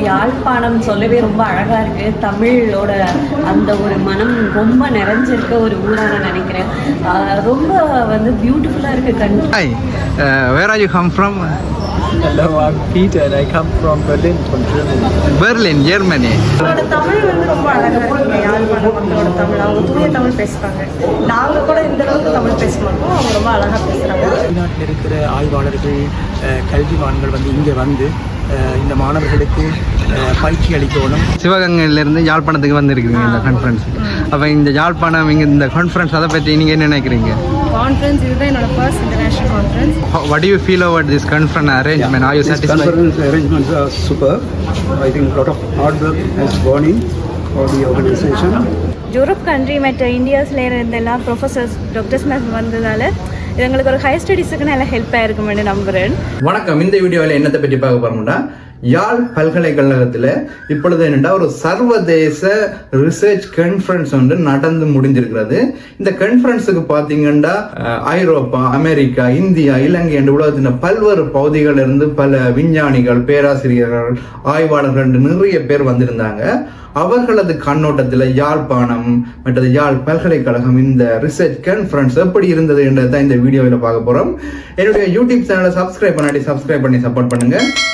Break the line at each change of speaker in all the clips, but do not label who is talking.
யாழ்ப்பாணம் சொல்லவே ரொம்ப அழகாக இருக்குது தமிழோட அந்த ஒரு மனம் ரொம்ப நிறைஞ்சிருக்க ஒரு ஊராக நான் நினைக்கிறேன். ரொம்ப வந்து பியூட்டிஃபுல்லாக இருக்குது கண்.
Hi, uh, where are you come from?
Hello, I'm Peter and I come from Berlin, from Germany.
Berlin, Germany.
Tamil வந்து ரொம்ப அழகாக இருக்குங்க யாழ்ப்பாண மக்களோட தமிழ். அவங்க தூய தமிழ் பேசுகிறாங்க நாங்கள் கூட இந்த அளவுக்கு தமிழ் பேச மாட்டோம். அவங்க ரொம்ப அழகாக பேசுகிறாங்க
வெளிநாட்டில் இருக்கிற ஆய்வாளர்கள் அஹ், கல்விமான்கள் வந்து இங்கே வந்து இந்த மாணவர்களுக்கு பயிற்சி அளிக்கணும்
சிவகங்கையிலேருந்து யாழ்ப்பாணத்துக்கு வந்திருக்கிறீங்க இந்த கான்ஃபரன்ஸ் அப்போ இந்த யாழ்ப்பாணம் இங்கே இந்த கான்ஃபரன்ஸ் அதை பற்றி நீங்கள் என்ன நினைக்கிறீங்க
கான்ஃபரன்ஸ் இதுதான் என்னோட first international conference
What do you feel about this conference arrangement? Are you
These
satisfied?
conference arrangements are superb. I think a lot of hard work has gone in for the organization.
Europe country மற்ற இந்தியாஸில் இருந்தெல்லாம் professors doctors ma'am வந்ததால் எங்களுக்கு ஒரு higher ஸ்டடீஸுக்கு நல்லா ஹெல்ப்பாக இருக்குமென்னு நம்புகிறேன்
வணக்கம். இந்த வீடியோவில் என்னத்தை பற்றி பார்க்க போறோம்னா யாழ் பல்கலைக்கழகத்தில் இப்பொழுது என்னென்னா ஒரு சர்வதேச ரிசர்ச் கான்ஃபரன்ஸ் வந்து நடந்து முடிஞ்சிருக்கிறது இந்த கான்ஃபரன்ஸுக்கு பார்த்தீங்கன்னா ஐரோப்பா அமெரிக்கா இந்தியா இலங்கை என்ற உலகத்தின் பல்வேறு பகுதிகளில் இருந்து பல விஞ்ஞானிகள் பேராசிரியர்கள் ஆய்வாளர்கள் நிறைய பேர் வந்திருந்தாங்க. அவர்களது கண்ணோட்டத்தில் யாழ்ப்பாணம் மற்றது யாழ் பல்கலைக்கழகம் இந்த ரிசர்ச் கான்ஃபரன்ஸ் எப்படி இருந்தது என்றதை இந்த வீடியோவில் பார்க்க போகிறோம் என்னுடைய யூடியூப் சேனலை சப்ஸ்கிரைப் பண்ணாடி சப்ஸ்கிரைப் பண்ணி சப்போர்ட் பண்ணுங்கள்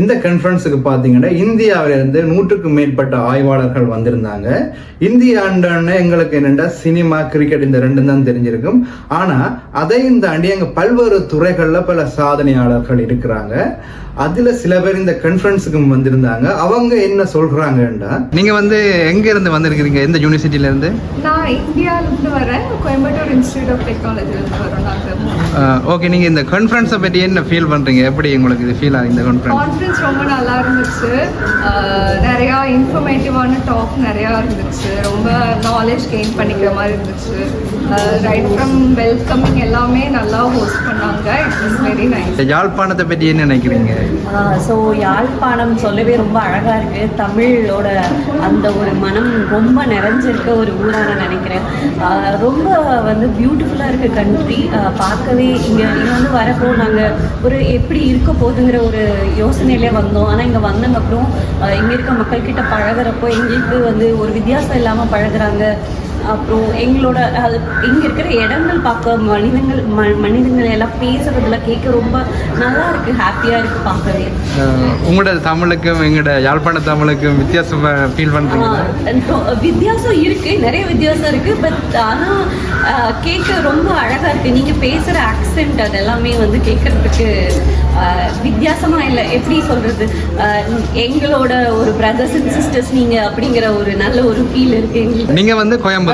இந்த கான்ஃபரன்ஸுக்கு பார்த்தீங்கன்னா இந்தியாவில இருந்து நூற்றுக்கும் மேற்பட்ட ஆய்வாளர்கள் வந்திருந்தாங்க. இந்திய ஆண்டான எங்களுக்கு என்னென்னா சினிமா கிரிக்கெட் இந்த ரெண்டும் தான் தெரிஞ்சிருக்கும். ஆனா அதையும் தாண்டி அங்க பல்வேறு துறைகள்ல பல சாதனையாளர்கள் இருக்கிறாங்க. அதுல சில பேர் இந்த கான்ஃபரன்ஸுக்கு வந்திருந்தாங்க. அவங்க என்ன சொல்றாங்கன்னா நீங்க வந்து எங்க இருந்து வந்திருக்கிறீங்க? எந்த யூனிவர்சிட்டியில இருந்து
நான் இந்தியாவிலேருந்து வரேன். கோயம்புத்தூர் இன்ஸ்டியூட் ஆஃப் டெக்னாலஜிலேருந்து வரோம் நாங்கள்
ஓகே நீங்க இந்த கான்ஃபரன்ஸை பற்றி என்ன ஃபீல் பண்றீங்க? எப்படி உங்களுக்கு இது ஃபீல் ஆகுது இந்த கான்ஃபரன்ஸ்
கான்ஃபரன்ஸ் ரொம்ப நல்லா இருந்துச்சு. நிறையா இன்ஃபர்மேட்டிவான டாக் நிறையா இருந்துச்சு. ரொம்ப நாலேஜ் கெயின் பண்ணிக்கிற மாதிரி இருந்துச்சு. ரைட் ஃப்ரம் வெல்கமிங் எல்லாமே நல்லா ஹோஸ்ட் பண்ணாங்க. இட் வாஸ் வெரி நைஸ்
யாழ்ப்பாணத்தை பற்றி என்ன நினைக்கிறீங்க?
ஸோ யாழ்ப்பாணம் சொல்லவே ரொம்ப அழகாக இருக்குது தமிழோட அந்த ஒரு மனம் ரொம்ப நிறைஞ்சிருக்க ஒரு ஊராக நான் நினைக்கிறேன். ரொம்ப வந்து பியூட்டிஃபுல்லாக இருக்குது கண்ட்ரி பார்க்கவே இங்கே இங்கே வந்து வரப்போ நாங்கள் ஒரு எப்படி இருக்க போகுதுங்கிற ஒரு யோசனையிலே வந்தோம். ஆனால் இங்கே வந்ததுக்கப்புறம் இங்கே இருக்க மக்கள்கிட்ட பழகுறப்போ எங்களுக்கு வந்து ஒரு வித்தியாசம் இல்லாமல் பழகுறாங்க. அப்புறம் எங்களோட அது இங்கே இருக்கிற இடங்கள் பார்க்க மனிதங்கள் ம மனிதங்களை எல்லாம் பேசுறதுல கேட்க ரொம்ப நல்லா இருக்கு ஹாப்பியாக இருக்கு பார்க்கவே.
உங்களோட தமிழுக்கும் எங்களோட யாழ்ப்பாண தமிழுக்கும் வித்தியாசம் ஃபீல் பண்றீங்க
ஆஹ் வித்தியாசம் இருக்கு நிறைய வித்தியாசம் இருக்கு பட் ஆனால் கேட்க ரொம்ப அழகா இருக்கு. நீங்க பேசுற ஆக்சென்ட் அது எல்லாமே வந்து கேட்கறதுக்கு ஆஹ் வித்தியாசமா இல்லை. எப்படி சொல்றது? ஆஹ் எங்களோட ஒரு பிரதர்ஸ் அண்ட் சிஸ்டர்ஸ் நீங்க அப்படிங்கிற ஒரு நல்ல ஒரு ஃபீல் இருக்கு எங்களுக்கு.
நீங்க வந்து கோயம்புத்தூர்?
நாங்கள்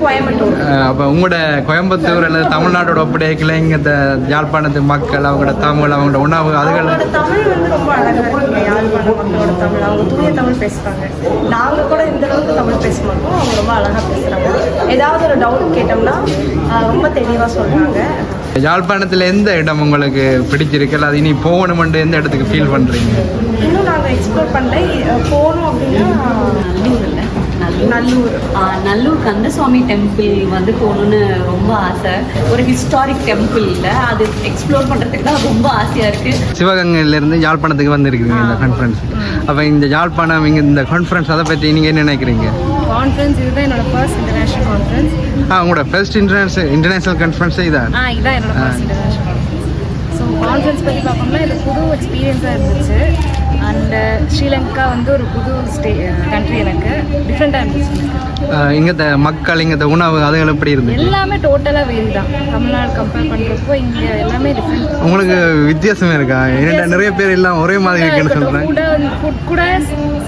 கோயம்புத்தூர்
அப்ப உங்களோட கோயம்புத்தூர் அல்லது தமிழ்நாட்டோட ஒப்படைக்கல இங்க இந்த யாழ்ப்பாணத்து மக்கள் அவங்களோட தமிழ் அவங்களோட உணவு அதுகள்
தமிழ் வந்து ரொம்ப அழகாக இருக்குங்க யாழ்ப்பாண மக்களோட தமிழ் அவங்க தூய தமிழ் பேசுகிறாங்க நாங்கள் கூட இந்த அளவுக்கு தமிழ் பேச மாட்டோம். அவங்க ரொம்ப அழகாக பேசுகிறாங்க ஏதாவது ஒரு டவுட் கேட்டோம்னா ரொம்ப தெளிவாக சொல்கிறாங்க
யாழ்ப்பாணத்துல எந்த இடம் உங்களுக்கு பிடிச்சிருக்கு? அல்லது இனி போகணுமென்று எந்த இடத்துக்கு ஃபீல் பண்றீங்க?
இன்னும் நாங்கள் எக்ஸ்ப்ளோர் பண்ணல. போனோம் அப்படின்னா
நல்லூர். நல்லூர். கந்தசுவாமி டெம்பிள் வந்து போகணுன்னு ரொம்ப ஆசை. ஒரு ஹிஸ்டாரிக் டெம்பிள் இல்லை. அது எக்ஸ்ப்ளோர் பண்ணுறதுக்கு தான் ரொம்ப ஆசையாக இருக்குது
சிவகங்கையிலேருந்து யாழ்ப்பாணத்துக்கு வந்திருக்கிறீங்க இந்த கான்ஃபரன்ஸ் அப்போ இந்த யாழ்ப்பாணம் இங்கே இந்த கான்ஃபரன்ஸ் அதை பற்றி நீங்கள் என்ன நினைக்கிறீங்க?
கான்ஃபரன்ஸ் இதுதான் என்னோட ஃபர்ஸ்ட் இன்டர்நேஷனல் கான்ஃபரன்ஸ்
ஆ உங்களோட ஃபர்ஸ்ட் இன்டர்நேஷனல் இன்டர்நேஷனல் கான்ஃபரன்ஸே இதான்.
ஆ இதான் என்னோட first international conference so conference பற்றி பார்க்கணும்னா இது புது எக்ஸ்பீரியன்ஸாக இருந்துச்சு. அண்ட் ஸ்ரீலங்கா வந்து ஒரு புது ஸ்டே கண்ட்ரி எனக்கு. டிஃப்ரெண்ட்டாக இருந்துச்சு.
இங்கே மக்கள் இங்கே உணவு அதுகள் எப்படி இருந்துச்சு?
எல்லாமே டோட்டலாக வேரி தான். தமிழ்நாடு கம்பேர் பண்ணுறப்போ இங்கே எல்லாமே டிஃப்ரெண்ட்
உங்களுக்கு வித்தியாசமே இருக்கா? என்னடா நிறைய பேர் எல்லாம் ஒரே மாதிரி இருக்குன்னு சொல்கிறேன்
கூட ஃபுட் கூட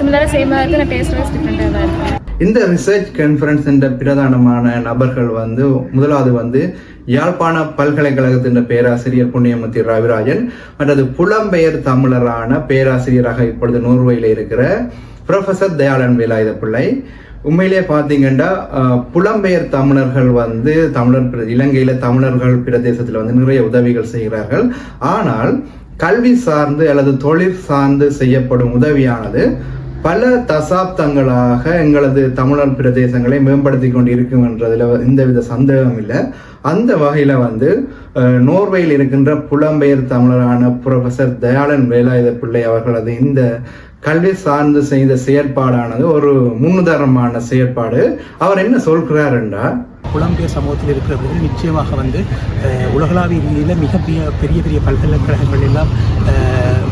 சிமிலராக சேமாக இருக்குது நான் டேஸ்ட் வைஸ் டிஃப்ரெண்ட்டாக தான் இருக்குது
இந்த ரிசர்ச் கான்ஃபரன்ஸ் என்ற பிரதானமான நபர்கள் வந்து முதலாவது வந்து யாழ்ப்பாண பல்கலைக்கழகத்தின் பேராசிரியர் புண்ணியமூர்த்தி ரவிராஜன் மற்றது புலம்பெயர் தமிழரான பேராசிரியராக இப்பொழுது நோர்வேயில் இருக்கிற ப்ரொஃபசர் தயாளன் வேலாயுத பிள்ளை உண்மையிலேயே பார்த்தீங்கன்னா புலம்பெயர் தமிழர்கள் வந்து தமிழர் இலங்கையில் இலங்கையில தமிழர்கள் பிரதேசத்தில் வந்து நிறைய உதவிகள் செய்கிறார்கள். ஆனால் கல்வி சார்ந்து அல்லது தொழில் சார்ந்து செய்யப்படும் உதவியானது பல தசாப்தங்களாக எங்களது தமிழர் பிரதேசங்களை மேம்படுத்தி கொண்டு இருக்குமென்றதில் எந்தவித சந்தேகம் இல்லை. அந்த வகையில் வந்து நோர்வேயில் இருக்கின்ற புலம்பெயர் தமிழரான புரொஃபசர் தயாளன் வேலாயுத பிள்ளை அவர்களது இந்த கல்வி சார்ந்து செய்த செயற்பாடானது ஒரு முன்னுதாரணமான செயற்பாடு. அவர் என்ன சொல்கிறார் என்றால்
புலம்பெயர் சமூகத்தில் இருக்கிறவர்கள் நிச்சயமாக வந்து உலகளாவிய ரீதியில் மிக பெரிய பெரிய பல்கலைக்கழகங்கள் எல்லாம்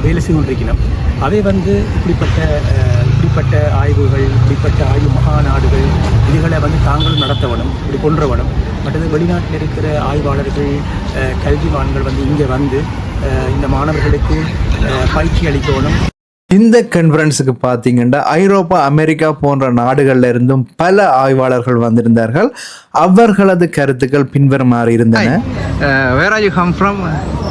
வேலை செய்து கொண்டிருக்கிறோம் அவை வந்து இப்படிப்பட்ட இப்படிப்பட்ட ஆய்வுகள் இப்படிப்பட்ட ஆய்வு மகாநாடுகள் இதுகளை வந்து தாங்களும் நடத்தவனும் இப்படி கொன்றவனும் மற்றது வெளிநாட்டில் இருக்கிற ஆய்வாளர்கள் அஹ், கல்விமான்கள் வந்து இங்கே வந்து இந்த மாணவர்களுக்கு பயிற்சி அளிக்கணும்
இந்த கான்ஃபரன்ஸுக்கு பார்த்தீங்கன்னா ஐரோப்பா அமெரிக்கா போன்ற நாடுகள்ல இருந்தும் பல ஆய்வாளர்கள் வந்திருந்தார்கள். அவர்களது கருத்துக்கள் பின்வருமாறு இருந்தன. Where are you come from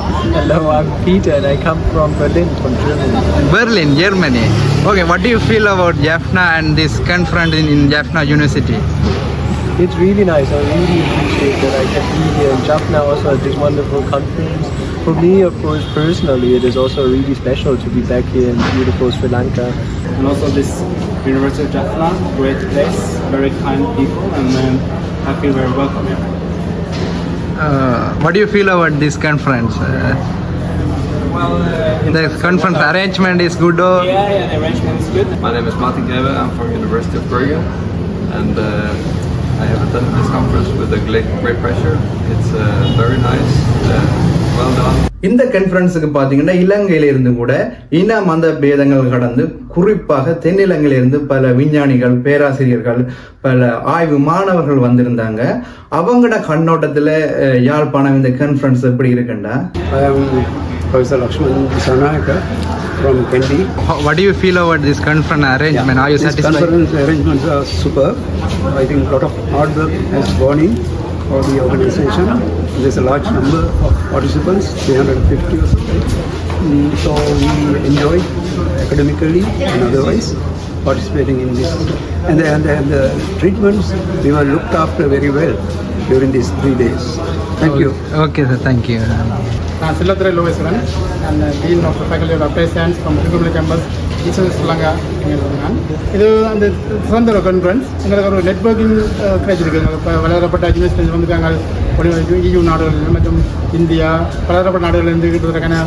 Hello, I'm Peter and I come from Berlin, from Germany.
Berlin, Germany. Okay, what do you feel about Jaffna and this conference in, in Jaffna University?
It's really nice. I really appreciate that I can be here in Jaffna also at this wonderful conference. For me, of course, personally, it is also really special to be back here in beautiful Sri Lanka.
and also this University of Jaffna, great place, very kind people, and um, I feel very welcome here.
Uh, what do you feel about this conference? Uh,
Well, uh,
the conference arrangement is good or?
yeah, yeah, the arrangement is good.
My name is Martin Greve. I'm from University of Bergen, and uh, I have attended this conference with a great, great pleasure. It's uh, very nice, uh, well done.
இந்த கான்ஃபரன்ஸுக்கு பார்த்தீங்கன்னா இலங்கையில இருந்து கூட இன மத பேதங்கள் கடந்து குறிப்பாக தென்னிலங்கையில இருந்து பல விஞ்ஞானிகள் பேராசிரியர்கள் பல ஆய்வு மாணவர்கள் வந்திருந்தாங்க அவங்களோட கண்ணோட்டத்துல யாழ்ப்பாணம் இந்த கான்ஃபரன்ஸ் எப்படி இருக்குண்டா
I am Professor Lakshman Sanayaka from Kendi.
What do you feel about this conference arrangement? Are you
These
satisfied?
conference arrangements are superb. I think a lot of hard work has gone in for the organization. There's a large number of participants, 350 or something. Mm, So we enjoyed academically and otherwise participating in this. And the, and the, and the treatments, we were looked after very well during these three days. Thank you.
Okay, sir. Thank you.
நான் Chillathurai Logeswaran and dean of faculty of applied science from Thirumalai campus Eastern Sri Lanka நான் இது அந்த சிறந்த ஒரு conference எங்களுக்கு ஒரு networking கிடைச்சிருக்கு எங்களுக்கு இப்போ வளரப்பட்ட யூனிவர்சிட்டிஸ் வந்திருக்காங்க இயு நாடுகள் மற்றும் இந்தியா பலதரப்பட்ட நாடுகளிலிருந்து கிட்டத்தட்ட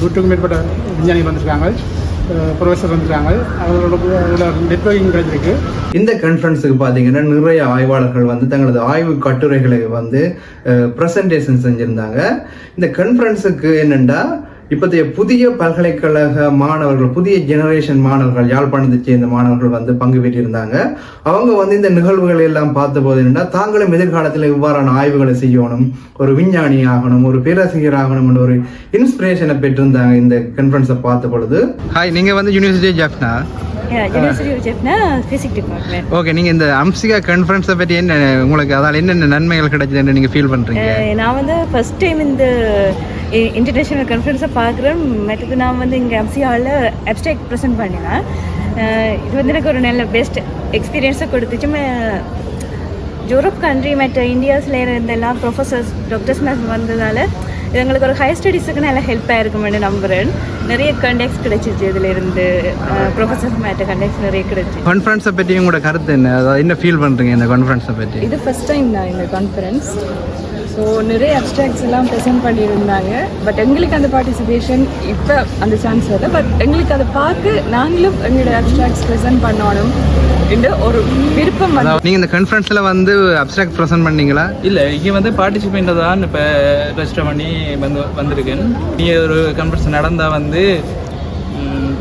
நூற்றுக்கும் மேற்பட்ட விஞ்ஞானிகள் வந்திருக்காங்க. ப்ரொஃபஸர் வந்திருக்காங்க. அவர்களோட நெட்ஒர்க்கிங் கிடைச்சிருக்கு
இந்த கான்ஃபரன்ஸுக்கு பார்த்தீங்கன்னா நிறைய ஆய்வாளர்கள் வந்து தங்களது ஆய்வு கட்டுரைகளை வந்து ப்ரெசன்டேஷன் செஞ்சுருந்தாங்க. இந்த கான்ஃபரன்ஸுக்கு என்னென்னா இப்போதைய புதிய பல்கலைக்கழக மாணவர்கள் புதிய ஜெனரேஷன் மாணவர்கள் யாழ்ப்பாணத்தை சேர்ந்த மாணவர்கள் வந்து பங்கு பெற்றிருந்தாங்க. அவங்க வந்து இந்த நிகழ்வுகளை எல்லாம் பார்த்தபோது என்னன்னா தாங்களும் எதிர்காலத்தில் இவ்வாறான ஆய்வுகளை செய்யணும் ஒரு விஞ்ஞானி ஆகணும் ஒரு பேராசிரியர் ஆகணும் ஒரு இன்ஸ்பிரேஷனை பெற்றிருந்தாங்க இந்த கான்ஃபரன்ஸை பார்த்த பொழுது ஹாய் நீங்கள் வந்து யூனிவர்சிட்டி ஜாஃப்னா ஓகே நீங்க இந்த அம்சிகா கான்ஃபரன்ஸை பற்றி என்ன உங்களுக்கு அதால் என்னென்ன நன்மைகள் கிடைச்சதுன்னு நீங்க ஃபீல் பண்றீங்க?
நான் வந்து ஃபர்ஸ்ட் டைம் இந்த இன்டர்நேஷ்னல் கான்ஃபரன்ஸை பார்க்குறேன் மற்றது நான் வந்து இங்கே எம்சிஆவில் அப்டாக்ட் ப்ரெசென்ட் பண்ணினேன். இது வந்து எனக்கு ஒரு நல்ல பெஸ்ட் எக்ஸ்பீரியன்ஸை கொடுத்துச்சு. யூரோப் கண்ட்ரி மற்ற இந்தியாஸில் இருந்த எல்லா ப்ரொஃபஸர்ஸ் டாக்டர்ஸ் மேம் வந்ததால் எங்களுக்கு ஒரு ஹையர் ஸ்டடீஸுக்கு நல்ல ஹெல்ப்பாக இருக்குமென்னு நம்புகிறேன் நிறைய கண்டெக்ட்ஸ் கிடைச்சிச்சு இதில் இருந்து ப்ரொஃபஸர்ஸ் மேட்ட கண்டெக்ட்ஸ் நிறைய கிடைச்சி.
கான்ஃபரன்ஸை பற்றி உங்களோட கருத்து என்ன? அதாவது என்ன ஃபீல் பண்றீங்க இந்த கான்ஃபரன்ஸை பற்றி
இது ஃபஸ்ட் டைம் தான் இந்த கான்ஃபரன்ஸ் ஸோ நிறைய அப்ட்ராக்ட்ஸ் எல்லாம் ப்ரெசென்ட் பண்ணியிருந்தாங்க. பட் எங்களுக்கு அந்த பார்ட்டிசிபேஷன் இப்போ அந்த சான்ஸ் வரல. பட் எங்களுக்கு அதை பார்த்து நாங்களும் எங்களோட அப்ட்ராக்ட்ஸ் ப்ரெசென்ட் பண்ணணும். என்று ஒரு விருப்பம்
நீங்க இந்த கான்ஃபரன்ஸ்ல வந்து அப்ட்ராக்ட் ப்ரெசென்ட் பண்ணீங்களா?
இல்லை இங்கே வந்து பார்ட்டிசிபேண்ட் தான் இப்போ ரெஜிஸ்டர் பண்ணி வந்து வந்திருக்கேன். நீ ஒரு கான்ஃபரன்ஸ் நடந்தால் வந்து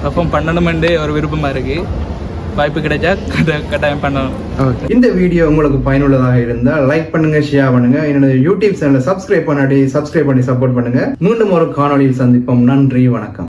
பர்ஃபார்ம் பண்ணணுமெண்டு ஒரு விருப்பமாக இருக்குது வாய்ப்பு கிடைச்சா கட்ட- கட்டாயம் பண்ணணும்.
ஓகே இந்த வீடியோ உங்களுக்கு பயனுள்ளதாக இருந்தால் லைக் பண்ணுங்க ஷேர் பண்ணுங்க. என்னோட யூடியூப் சேனலை சப்ஸ்கிரைப் பண்ணாடி சப்ஸ்கிரைப் பண்ணி சப்போர்ட் பண்ணுங்க. மீண்டும் ஒரு காணொளியில் சந்திப்போம். நன்றி வணக்கம்.